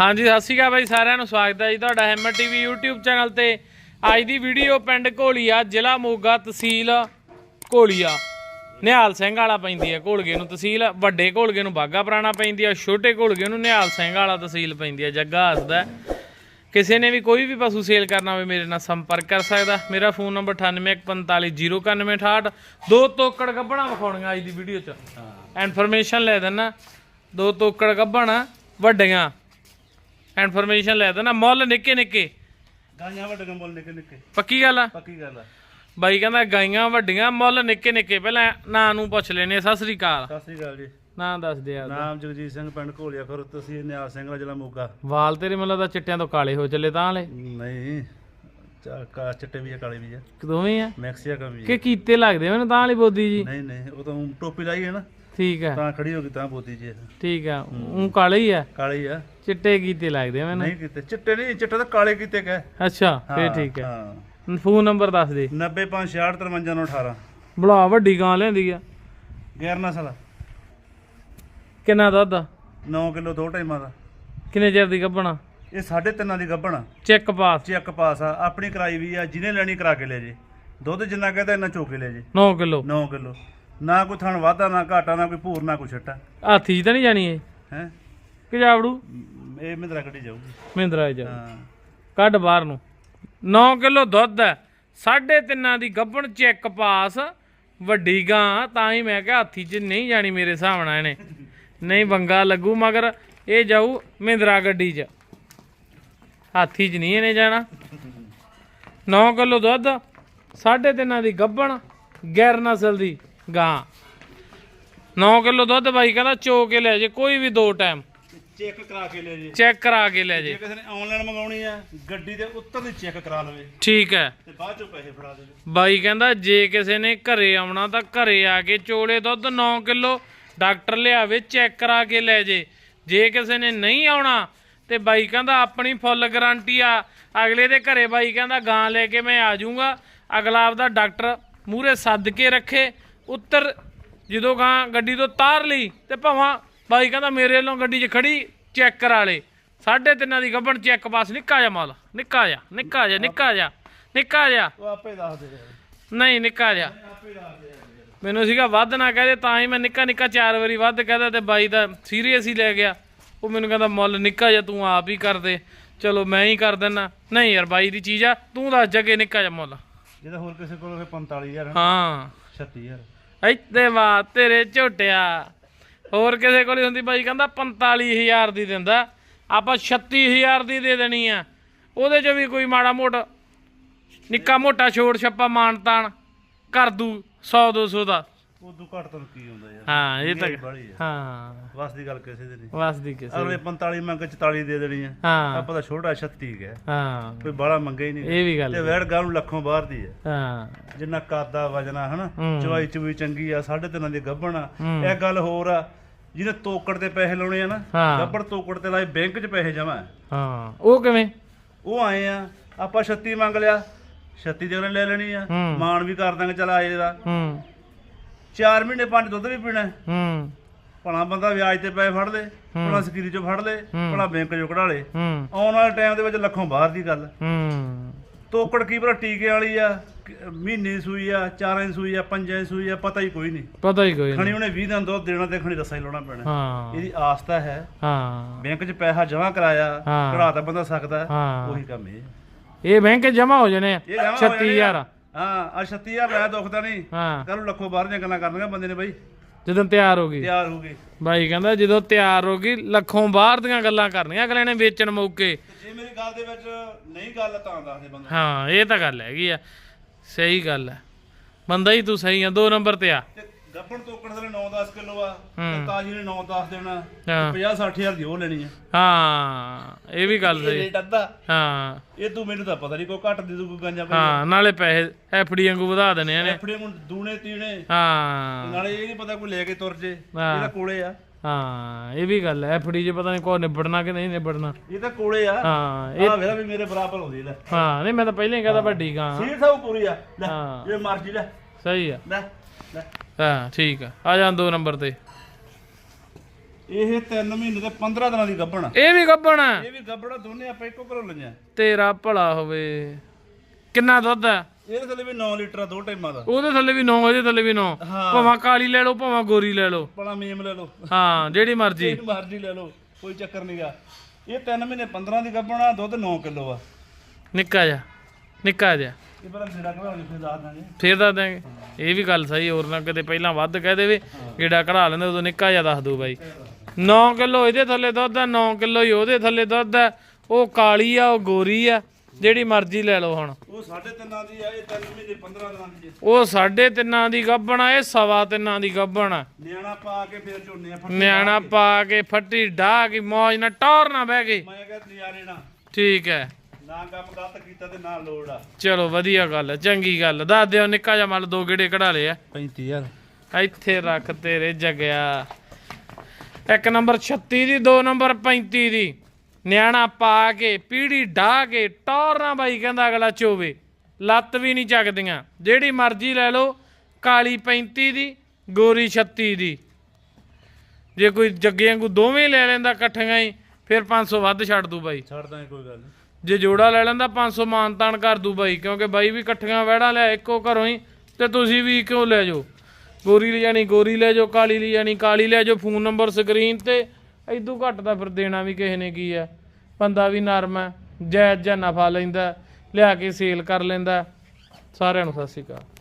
ਹਾਂਜੀ ਸਤਿ ਸ਼੍ਰੀ ਅਕਾਲ ਬਾਈ ਸਾਰਿਆਂ ਨੂੰ ਸਵਾਗਤ ਹੈ ਜੀ ਤੁਹਾਡਾ ਹੈਮਰ ਟੀਵੀ YouTube ਚੈਨਲ ਤੇ। ਅੱਜ ਦੀ ਵੀਡੀਓ ਪਿੰਡ ਘੋਲੀਆ ਜ਼ਿਲ੍ਹਾ ਮੋਗਾ ਤਹਿਸੀਲ ਘੋਲੀਆ। ਨਿਹਾਲ ਸਿੰਘ ਵਾਲਾ ਪੈਂਦੀ ਹੈ ਘੋਲਗੇ ਨੂੰ ਤਹਿਸੀਲ ਵੱਡੇ ਘੋਲਗੇ ਨੂੰ ਬਾਗਾ ਪੁਰਾਣਾ ਪੈਂਦੀ ਹੈ ਛੋਟੇ ਘੋਲਗੇ ਨੂੰ ਨਿਹਾਲ ਸਿੰਘ ਵਾਲਾ ਤਹਿਸੀਲ ਪੈਂਦੀ ਹੈ ਜੱਗਾ ਹੱਸਦਾ। ਕਿਸੇ ਨੇ ਵੀ ਕੋਈ ਵੀ ਪਸ਼ੂ ਸੇਲ ਕਰਨਾ ਹੋਵੇ ਮੇਰੇ ਨਾਲ ਸੰਪਰਕ ਕਰ ਸਕਦਾ ਮੇਰਾ ਫੋਨ ਨੰਬਰ 9815409168 ਦੋ ਤੋਕੜ ਗੱਬਣਾ ਵਿਖਾਉਣੀਆਂ ਅੱਜ ਦੀ ਵੀਡੀਓ 'ਚ। ਇਨਫੋਰਮੇਸ਼ਨ ਲੈ ਦੇਣਾ ਦੋ ਤੋਕੜ ਗੱਬਣਾ ਵੱਡੀਆਂ। ਇਨਫੋਰਮੇਸ਼ਨ ਲੈ ਦੇਣਾ ਮੁੱਲ ਨਿੱਕੇ ਨਿੱਕੇ। ਗਾਈਆਂ ਵੱਡੇ ਮੁੱਲ ਨਿੱਕੇ ਨਿੱਕੇ। ਪੱਕੀ ਗੱਲ ਆ? ਪੱਕੀ ਗੱਲ ਆ। ਬਾਈ ਕਹਿੰਦਾ ਗਾਈਆਂ ਵੱਡੀਆਂ ਮੁੱਲ ਨਿੱਕੇ ਨਿੱਕੇ। ਪਹਿਲਾਂ ਨਾਂ ਨੂੰ ਪੁੱਛ ਲੈਨੇ ਸਤਿ ਸ੍ਰੀ ਅਕਾਲ। ਸਤਿ ਸ੍ਰੀ ਅਕਾਲ ਜੀ। ਨਾਂ ਦੱਸ ਦੇ ਆ ਨਾਮ ਜਗਜੀਤ ਸਿੰਘ ਪਿੰਡ ਘੋਲੀਆ ਫਿਰ ਤੁਸੀਂ ਨਿਆਲ ਸਿੰਘ ਵਾਲਾ ਜ਼ਿਲ੍ਹਾ ਮੋਗਾ। ਵਾਲ ਤੇਰੇ ਮਤਲਬ ਦਾ ਚਿੱਟਿਆਂ ਤੋਂ ਕਾਲੇ ਹੋ ਚੱਲੇ ਤਾਂ ਹਲੇ। ਨਹੀਂ ਚਾ- ਕਾ- ਚਿੱਟੇ ਵੀ ਆ ਕਾਲੇ ਵੀ ਆ। ਦੋਵੇਂ ਆ? ਮੈਕਸੀਆ ਕਾ ਵੀ ਆ। ਕਿ ਕੀਤੇ ਲੱਗਦੇ ਮੈਨੂੰ ਤਾਂ ਹਲੀ ਬੋਦੀ ਜੀ। ਨਹੀਂ ਨਹੀਂ ਉਹ ਤਾਂ ਊਂ ਟੋਪੀ ਲਾਈ ਹੈ ਨਾ। ਠੀਕ ਆ ਤਾਂ ਖੜੀ ਹੋ ਗਈ ਤਾਂ ਬੋਤੀ ਜੀ। ਠੀਕ ਆ ਉਹ ਕਾਲੇ ਹੀ ਆ? ਕਾਲੇ ਹੀ ਆ। ਚਿੱਟੇ ਕੀਤੇ ਲੱਗਦੇ ਮੈਨੂੰ। ਨਹੀਂ ਕੀਤੇ ਚਿੱਟੇ ਨਹੀਂ ਚਿੱਟੇ ਤਾਂ ਕਾਲੇ ਕੀਤੇ ਕਹੇ ਅੱਛਾ ਫੇਰ ਠੀਕ ਆ। ਹਾਂ। ਫੋਨ ਨੰਬਰ ਦੱਸ ਦੇ। 90566 ਬੜਾ ਵੱਡੀ ਗਾਂ ਲੈਂਦੀ ਆ। ਗੈਰ ਨਸਲ ਕਿੰਨਾ ਦੁੱਧ ਆ? 9 ਕਿਲੋ ਦੋ ਟਾਈਮਾਂ ਦਾ। ਕਿੰਨੇ ਚਿਰ ਦੀ ਗੱਭਣਾ? ਇਹ ਸਾਢੇ ਤਿੰਨਾਂ ਦੀ ਗੱਭਣ। ਚੈੱਕ ਪਾਸ। ਚੈੱਕ ਪਾਸ ਆ। ਆਪਣੀ ਕਰਾਈ ਵੀ ਆ ਜਿਹਨੇ ਲੈਣੀ ਕਰਾ ਕੇ ਲੈ ਜੇ। ਦੁੱਧ ਜਿੰਨਾ ਕਹਦਾ ਇੰਨਾ ਚੋ ਕੇ ਲੈ ਜੇ। 9 ਕਿਲੋ। 9 ਕਿਲੋ। ਨਾ ਕੋਈ ਥਣ ਵਾਧਾ ਨਾ ਘਾਟਾ ਨਾ ਕੋਈ ਭੂਰ ਨਾ ਕੋਈ ਛੱਟਾ। ਹਾਥੀ 'ਚ ਤਾਂ ਨਹੀਂ ਜਾਣੀ ਇਹ? ਹੈ? ਕਿ ਜਾਵੜੂ ਇਹ ਮਿੰਦਰਾ ਕੱਢੀ ਜਾਊਗੀ। ਮਹਿੰਦਰਾ ਜਾ ਹਾਂ। ਕੱਢ ਬਾਹਰ ਨੂੰ। 9 ਕਿਲੋ ਦੁੱਧ ਹੈ। ਸਾਢੇ ਤਿੰਨਾਂ ਦੀ ਗੱਭਣ ਚੈੱਕ ਪਾਸ। ਵੱਡੀ ਗਾਂ ਤਾਂ ਹੀ ਮੈਂ ਕਿਹਾ ਹਾਥੀ 'ਚ ਨਹੀਂ ਜਾਣੀ ਮੇਰੇ ਹਿਸਾਬ ਨਾਲ ਇਹਨੇ। ਨਹੀਂ ਬੰਗਾ ਲੱਗੂ ਮਗਰ ਇਹ ਜਾਊ ਮਹਿੰਦਰਾ ਗੱਡੀ 'ਚ। ਹਾਥੀ 'ਚ ਨਹੀਂ ਇਹਨੇ ਜਾਣਾ। 9 ਕਿਲੋ ਦੁੱਧ ਸਾਢੇ ਤਿੰਨਾਂ ਦੀ ਗੱਭਣ ਗੈਰ ਨਸਲ ਦੀ। ਗਾਂ। 9 ਕਿਲੋ ਦੁੱਧ ਬਾਈ ਕਹਿੰਦਾ ਚੋ ਕੇ ਲੈ ਜੇ ਕੋਈ ਵੀ ਦੋ ਟਾਈਮ ਚੈੱਕ ਕਰਾ ਕੇ ਲੈ ਜੇ। ਚੈੱਕ ਕਰਾ ਕੇ ਲੈ ਜੇ। ਜੇ ਕਿਸੇ ਨੇ ਆਨਲਾਈਨ ਮੰਗਾਉਣੀ ਆ ਗੱਡੀ ਦੇ ਉੱਤਰ ਦੀ ਚੈੱਕ ਕਰਾ ਲਵੇ। ਠੀਕ ਹੈ। ਤੇ ਬਾਅਦ ਚੋਂ ਪੈਸੇ ਫੜਾ ਦੇਵੇ। ਬਾਈ ਕਹਿੰਦਾ ਜੇ ਕਿਸੇ ਨੇ ਘਰੇ ਆਉਣਾ ਤਾਂ ਘਰੇ ਆ ਕੇ ਚੋਲੇ ਦੁੱਧ 9 ਕਿਲੋ ਡਾਕਟਰ ਲਿਆਵੇ ਚੈੱਕ ਕਰਾ ਕੇ ਲੈ ਜੇ। ਜੇ ਕਿਸੇ ਨੇ ਨਹੀਂ ਆਉਣਾ ਤੇ ਬਾਈ ਕਹਿੰਦਾ ਆਪਣੀ ਫੁੱਲ ਗਾਰੰਟੀ ਆ। ਅਗਲੇ ਦੇ ਘਰੇ ਬਾਈ ਕਹਿੰਦਾ ਗਾਂ ਲੈ ਕੇ ਮੈਂ ਆ ਜਾਊਂਗਾ। ਅਗਲਾ ਆਪਦਾ ਡਾਕਟਰ ਮੂਰੇ ਸੱਦ ਕੇ ਰੱਖੇ। ਉੱਤਰ ਜਦੋਂ ਗਾਂ ਗੱਡੀ ਤੋਂ ਤਾਰ ਲਈ ਤੇ ਭਾਵਾਂ ਬਾਈ ਕਹਿੰਦਾ ਮੇਰੇ ਵੱਲੋਂ ਗੱਡੀ 'ਚ ਖੜੀ ਚੈੱਕ ਕਰਾ ਲੇ। ਸਾਢੇ ਤਿੰਨਾਂ ਦੀ ਗੱਬਣ ਚੈੱਕ ਪਾਸ ਨਿੱਕਾ ਜਿਹਾ ਮਾਲ ਨਿੱਕਾ ਜਿਹਾ ਨਿੱਕਾ ਜਿਹਾ ਨਿੱਕਾ ਜਿਹਾ ਨਿੱਕਾ ਜਿਹਾ। ਉਹ ਆਪੇ ਦੱਸ ਦੇ ਨਹੀਂ ਨਿੱਕਾ ਜਿਹਾ। ਆਪੇ ਦੱਸ ਦੇ ਮੈਨੂੰ ਸੀਗਾ ਵੱਧ ਨਾ ਕਹਦੇ ਤਾਂ ਹੀ ਮੈਂ ਨਿੱਕਾ ਨਿੱਕਾ ਚਾਰ ਵਾਰੀ ਵੱਧ ਕਹਦਾ ਤੇ ਬਾਈ ਦਾ ਸੀਰੀਅਸ ਹੀ ਲੈ ਗਿਆ। ਉਹ ਮੈਨੂੰ ਕਹਿੰਦਾ ਮੁੱਲ ਨਿੱਕਾ ਜਿਹਾ ਤੂੰ ਆਪ ਹੀ ਕਰ ਦੇ। ਚਲੋ ਮੈਂ ਹੀ ਕਰ ਦਿੰਨਾ। ਨਹੀਂ ਯਾਰ ਬਾਈ ਦੀ ਚੀਜ਼ ਆ ਤੂੰ ਦੱਸ ਜਗੇ ਨਿੱਕਾ ਜਿਹਾ ਮੁੱਲ। ਜਿਹਦਾ ਹੋਰ ਕਿਸੇ ਕੋਲ ਫਿਰ 45000 ਹਾਂ 36000 ਇੱਥੇ ਵਾ ਤੇਰੇ ਝੋਟਿਆ। ਹੋਰ ਕਿਸੇ ਕੋਲ ਹੀ ਹੁੰਦੀ ਬਾਈ, ਕਹਿੰਦਾ 45000 ਦੀ ਦਿੰਦਾ। ਆਪਾਂ 36000 ਦੀ ਦੇ ਦੇਣੀ ਆ। ਉਹਦੇ ਚ ਵੀ ਕੋਈ ਮਾੜਾ ਮੋਟਾ, ਨਿੱਕਾ ਮੋਟਾ ਛੋੜ ਛੱਪਾ ਮਾਨ ਤਾਨ ਕਰ ਦੂ 100 200 ਦਾ। ਉਦੋਂ ਘੱਟ ਤੈਨੂੰ ਕੀ ਹੁੰਦਾ ਯਾਰ? ਹਾਂ ਇਹ ਤਾਂ ਬਾਹਲੀ ਆ। ਹਾਂ। ਵਸ ਦੀ ਗੱਲ ਕਿਸੇ ਦੀ ਨਹੀਂ। ਵਸਦੀ ਕਿਸੇ ਅਗਲੇ 45 ਮੰਗ ਕੇ 44 ਦੇ ਦੇਣੀ ਆ। ਹਾਂ। ਆਪਾਂ ਤਾਂ ਛੋਟਾ 36 ਹੈ। ਹਾਂ। ਕੋਈ ਬਾਹਲਾ ਮੰਗੇ ਹੀ ਨਹੀਂ। ਇਹ ਵੀ ਗੱਲ ਤੇ ਵੈੜ ਗਾਂ ਨੂੰ ਲੱਖੋਂ ਬਾਹਰ ਦੀ ਹੈ। ਹਾਂ। ਜਿੰਨਾ ਕਾਦਾ ਵਜਣਾ ਹਨਾ? ਹੂੰ। ਚਵਾਈ ਚੁਈ ਚੰਗੀ ਆ ਸਾਢੇ ਤਿੰਨਾਂ ਦੀ ਗੱਭਣ ਆ। ਹੂੰ। ਇਹ ਗੱਲ ਹੋਰ ਆ ਜਿਹਨੇ ਤੋਕੜ ਤੇ ਪੈਸੇ ਲਾਉਣੇ ਆ ਨਾ ਹਾਂ। ਗੱਭਣ ਤੋਕੜ ਤੇ ਲਾਏ ਬੈਂਕ 'ਚ ਪੈਸੇ ਜਮਾ ਹਾਂ। ਉਹ ਕਿਵੇਂ? ਉਹ ਆਏ ਆ ਆਪਾਂ 36 ਮੰਗ ਲਿਆ 36 ਦੇ ਉਹਨੇ ਲੈ ਲੈਣੀ ਆ। ਹੂੰ। ਮਾਨ ਵੀ ਕਰ ਦਾਂਗੇ ਚਲ ਆਏ ਦਾ। ਹੂੰ। 4 ਮਹੀਨੇ ਪੰਜ ਦੁੱਧ ਵੀ ਪੀਣਾ ਹੈ। ਹੂੰ। ਭਲਾ ਬੰਦਾ ਵਿਆਜ ਤੇ ਪੈਸੇ ਫੜ ਲੇ ਭਲਾ ਸਕੀਰੀ 'ਚੋਂ ਫੜ ਲੇ। ਭਲਾ ਬੈਂਕ 'ਚੋਂ ਕਢਾ ਲੇ। ਹੂੰ। ਆਉਣ ਵਾਲੇ ਟਾਈਮ ਦੇ ਵਿੱਚ ਲੱਖੋਂ ਬਾਹਰ ਦੀ ਗੱਲ। ਹੂੰ। ਤੋਕੜ ਕੀ ਭਲਾ ਟੀਕੇ ਵਾਲੀ ਆ ਕਿ- ਮਹੀਨੇ ਦੀ ਸੂਈ ਆ ਚਾਰਾਂ ਦੀ ਸੂਈ ਆ ਪੰਜਾਂ ਦੀ ਸੂਈ ਆ ਪਤਾ ਹੀ ਕੋਈ ਨਹੀਂ। ਪਤਾ ਹੀ ਕੋਈ ਖਣੀ ਨਹੀਂ। ਉਹਨੇ 20 ਦਿਨ ਦੁੱਧ ਦੇਣਾ ਤੇ ਖਣੀ ਰਸਾ ਹੀ ਲਾਉਣਾ ਪੈਣਾ। ਹਾਂ। ਇਹਦੀ ਆਸਤਾ ਹੈ। ਹਾਂ। ਬੈਂਕ 'ਚ ਪੈਸਾ ਜਮ੍ਹਾਂ ਕਰਾਇਆ ਹਾਂ। ਕਢਾ ਤਾਂ ਬੰਦਾ ਸਕਦਾ ਹੈ। ਹਾਂ ਉਹੀ ਕੰਮ ਇਹ। ਇਹ ਬੈਂਕ ਜਮਾ ਹੋ ਜਾਣੇ ਆ ਇਹ ਜਮ੍ਹਾਂ ਹੋ ਜਾਣੇ 36000 ਆ। ਹਾਂ ਆ 36000 ਮੈਂ ਦੁਖਦਾ ਨਹੀਂ। ਹਾਂ। ਕੱਲ ਲੱਖੋਂ ਬਾਹਰ ਦੀਆਂ ਗੱਲਾਂ ਕਰਨੀਆਂ ਬੰਦੇ ਨੇ ਬਾਈ। ਜਦੋਂ ਤਿਆਰ ਹੋ ਗਈ। ਤਿਆਰ ਹੋ ਗਏ ਬਾਈ ਕਹਿੰਦਾ ਜਦੋਂ ਤਿਆਰ ਹੋ ਗਈ ਲੱਖੋਂ ਬਾਹਰ ਦੀਆਂ ਗੱਲਾਂ ਕਰਨੀਆਂ ਅਗਲੇ ਨੇ ਵੇਚਣ ਮੌਕੇ। ਜੇ ਮੇਰੀ ਗੱਲ ਦੇ ਵਿੱਚ ਨਹੀਂ ਗੱਲ ਤਾਂ ਦੱਸਦੇ ਬੰਦਾ। ਹਾਂ ਇਹ ਤਾਂ ਗੱਲ ਹੈਗੀ ਆ। ਸਹੀ ਗੱਲ ਹੈ। ਬੰਦਾ ਹੀ ਤੂੰ ਸਹੀ ਆ ਦੋ ਨੰਬਰ ਤੇ ਆ। ਤੇ ਗੱਪਣ ਤੋਕੜ ਦੇ 9-10 ਕਿਲੋ ਆ ਤੇ। ਤਾਜੀ ਨੇ 9-10 ਦੇਣਾ ਹਾਂ। 50-60000 ਦੀ ਉਹ ਲੈਣੀ ਆ। ਹਾਂ ਇਹ ਵੀ ਗੱਲ ਸਹੀ। ਰੇਟ ਅੱਧਾ। ਹਾਂ। ਇਹ ਤੂੰ ਮੈਨੂੰ ਤਾਂ ਪਤਾ ਨਹੀਂ ਕੋਈ ਘੱਟ ਦੇ ਦੂ ਕੋਈ ਗੰਜਾ ਹਾਂ ਨਾਲੇ ਪੈਸੇ ਐਫਡੀ ਵਾਂਗੂ ਵਧਾ ਦੇਣੇ ਇਹਨੇ ਐਫੜੇ ਨੂੰ ਦੂਣੇ ਤੀਣੇ। ਹਾਂ। ਨਾਲੇ ਇਹ ਨਹੀਂ ਪਤਾ ਕੋਈ ਲੈ ਕੇ ਤੁਰ ਜੇ। ਇਹਦਾ ਕੋਲੇ ਆ। ਹਾਂ ਇਹ ਵੀ ਗੱਲ ਹੈ ਐਫਡੀ 'ਚ ਪਤਾ ਨਹੀਂ ਕੋ ਨਿਬੜਨਾ ਕਿ ਨਹੀਂ ਨਿਬੜਨਾ। ਇਹ ਤਾਂ ਕੋਲੇ ਆ। ਹਾਂ ਇਹ ਆ ਵੇਲਾ ਵੀ ਮੇਰੇ ਬਰਾਬਰ ਹੁੰਦੀ ਲੈ। ਹਾਂ ਨਹੀਂ ਮੈਂ ਤਾਂ ਪਹਿਲਾਂ ਹੀ ਕਹਦਾ ਵੱਡੀ ਗਾਂ। ਸੀਟ ਸਭ ਪੂਰੀ ਆ। ਲੈ। ਜੇ ਮਰਜ਼ੀ ਲੈ। ਸਹੀ ਆ। ਲੈ। ਹਾਂ ਠੀਕ ਆ। ਆ ਜਾਂ ਦੋ ਨੰਬਰ ਤੇ। ਇਹ 3 ਮਹੀਨੇ ਤੇ 15 ਦਿਨਾਂ ਦੀ ਗੱਭਣ ਆ। ਇਹ ਵੀ ਗੱਬਣ ਆ। ਇਹ ਵੀ ਗੱਭਣਾ ਦੋਨੇ ਆਪਾਂ ਇੱਕੋ ਘਰੋਂ ਲਈਆਂ। ਤੇਰਾ ਭਲਾ ਹੋਵੇ। ਕਿੰਨਾ ਦੁੱਧ ਆ? ਇਹਦੇ ਥੱਲੇ ਵੀ 9 ਲੀਟਰ ਆ ਦੋ ਟਾਈਮਾਂ ਦਾ। ਉਹਦੇ ਥੱਲੇ ਵੀ 9 ਉਹਦੇ ਥੱਲੇ ਵੀ 9 ਹਾਂ। ਭਾਵੇਂ ਕਾਲੀ ਲੈ ਲਓ ਭਾਵੇਂ ਗੋਰੀ ਲੈ ਲਓ। ਭਲਾ ਮੇਮ ਲੈ ਲਓ। ਹਾਂ ਜਿਹੜੀ ਮਰਜ਼ੀ। ਜਿਹੜੀ ਮਰਜ਼ੀ ਲੈ ਲਓ ਕੋਈ ਚੱਕਰ ਨਹੀਂਗਾ ਇਹ 3 ਮਹੀਨੇ 15 ਦੀ ਗੱਭਣ ਆ ਦੁੱਧ 9 ਕਿਲੋ ਆ। ਨਿੱਕਾ ਜਾ ਨਿੱਕਾ ਜਾ ਇਹ ਪਰ ਜਿਹੜਾ ਘਵਾਉਣੀ ਫਿਰ ਦੱਸ ਦਾਂਗੇ ਫੇਰ ਦੱਸ ਦਾਂਗੇ ਇਹ ਵੀ ਗੱਲ ਸਹੀ ਹੋਰ ਨਾ ਕਿਤੇ ਪਹਿਲਾਂ ਵੱਧ ਕਹਿ ਦੇਵੇ ਗੇੜਾ ਕਢਾ ਲੈਂਦੇ ਉਦੋਂ ਨਿੱਕਾ ਜਿਹਾ ਦੱਸ ਦੋ ਬਾਈ। 9 ਕਿਲੋ ਇਹਦੇ ਥੱਲੇ ਦੁੱਧ ਆ 9 ਕਿਲੋ ਹੀ ਉਹਦੇ ਥੱਲੇ ਦੁੱਧ ਆ ਉਹ ਕਾਲੀ ਆ ਉਹ ਗੋਰੀ ਆ ਜਿਹੜੀ ਮਰਜ਼ੀ ਲੈ ਲਓ ਹੁਣ। ਉਹ ਸਾਢੇ ਤਿੰਨਾਂ ਦੀ ਆ ਇਹ 3 ਮਹੀਨੇ 15 ਦਿਨਾਂ ਦੀ ਉਹ ਸਾਢੇ ਤਿੰਨਾਂ ਦੀ ਗੱਭਣ ਆ ਇਹ ਸਵਾ ਤਿੰਨਾਂ ਦੀ ਗੱਭਣ ਆ। ਨਿਆਣਾ ਪਾ ਕੇ ਫਿਰ ਝੋਨੇ ਆ ਨਿਆਣਾ ਪਾ ਕੇ ਫੱਟੀ ਢਾਹ ਕੇ ਮੌਜ ਨਾਲ ਟੌਰ ਨਾ ਬਹਿ ਗਏ। ਮੈਂ ਕਿਹਾ ਨਜ਼ਾਰੇ ਨਾ। ਠੀਕ ਹੈ। ਨਾ ਕੰਮ ਗਲਤ ਕੀਤਾ ਤੇ ਨਾ ਲੋੜ ਆ। ਚਲੋ ਵਧੀਆ ਗੱਲ ਹੈ ਚੰਗੀ ਗੱਲ ਦੱਸ ਦਿਓ ਨਿੱਕਾ ਜਿਹਾ ਮੱਲ ਦੋ ਗੇੜੇ ਕਢਾ ਲਏ ਆ। 35000 ਇੱਥੇ ਰੱਖ ਤੇਰੇ ਜਗਿਆ। ਇੱਕ ਨੰਬਰ 36 ਦੀ ਦੋ ਨੰਬਰ 35 ਦੀ। ਨਿਆਣਾ ਪਾ ਕੇ ਪੀੜੀ ਢਾ ਕੇ ਟੌਰਾਂ ਬਾਈ ਕਹਿੰਦਾ ਅਗਲਾ ਚੋਵੇ। ਲੱਤ ਵੀ ਨਹੀਂ ਚੱਕਦੀਆਂ। ਜਿਹੜੀ ਮਰਜ਼ੀ ਲੈ ਲਓ ਕਾਲੀ 35 ਦੀ ਗੋਰੀ 36 ਦੀ। ਜੇ ਕੋਈ ਜੱਗੇ ਵਾਂਗੂ ਦੋਵੇਂ ਲੈ ਲੈਂਦਾ ਇਕੱਠੀਆਂ ਹੀ ਫਿਰ 500 ਵੱਧ ਛੱਡ ਦੂ ਬਾਈ। ਛੱਡਦਾ ਕੋਈ ਗੱਲ ਨਹੀਂ। ਜੇ ਜੋੜਾ ਲੈ ਲੈਂਦਾ 500 ਮਾਨਤਾਨ ਕਰ ਦੂ ਬਾਈ, ਕਿਉਂਕਿ ਬਾਈ ਵੀ ਇਕੱਠੀਆਂ ਵਹਿੜਾਂ ਲਿਆ, ਇੱਕੋ ਘਰੋਂ ਹੀ, ਤੇ ਤੁਸੀਂ ਵੀ ਕਿਉਂ ਲੈ ਜਾਓ? ਗੋਰੀ ਲੈ ਜਾਣੀ, ਗੋਰੀ ਲੈ ਜਾਓ, ਕਾਲੀ ਲੈ ਜਾਣੀ, ਕਾਲੀ ਲੈ ਜਾਓ, ਫੋਨ ਨੰਬਰ ਸਕਰੀਨ ਤੇ ਇਦੋਂ ਘੱਟ ਤਾਂ ਫਿਰ ਦੇਣਾ ਵੀ ਕਿਸੇ ਨੇ ਕੀ ਹੈ। ਬੰਦਾ ਵੀ ਨਰਮ ਹੈ, ਜਾਇਜ਼ ਜਾਂ ਨਫਾ ਲੈਂਦਾ, ਲਿਆ ਕੇ ਸੇਲ ਕਰ ਲੈਂਦਾ। ਸਾਰਿਆਂ ਨੂੰ ਸਤਿ ਸ਼੍ਰੀ ਅਕਾਲ।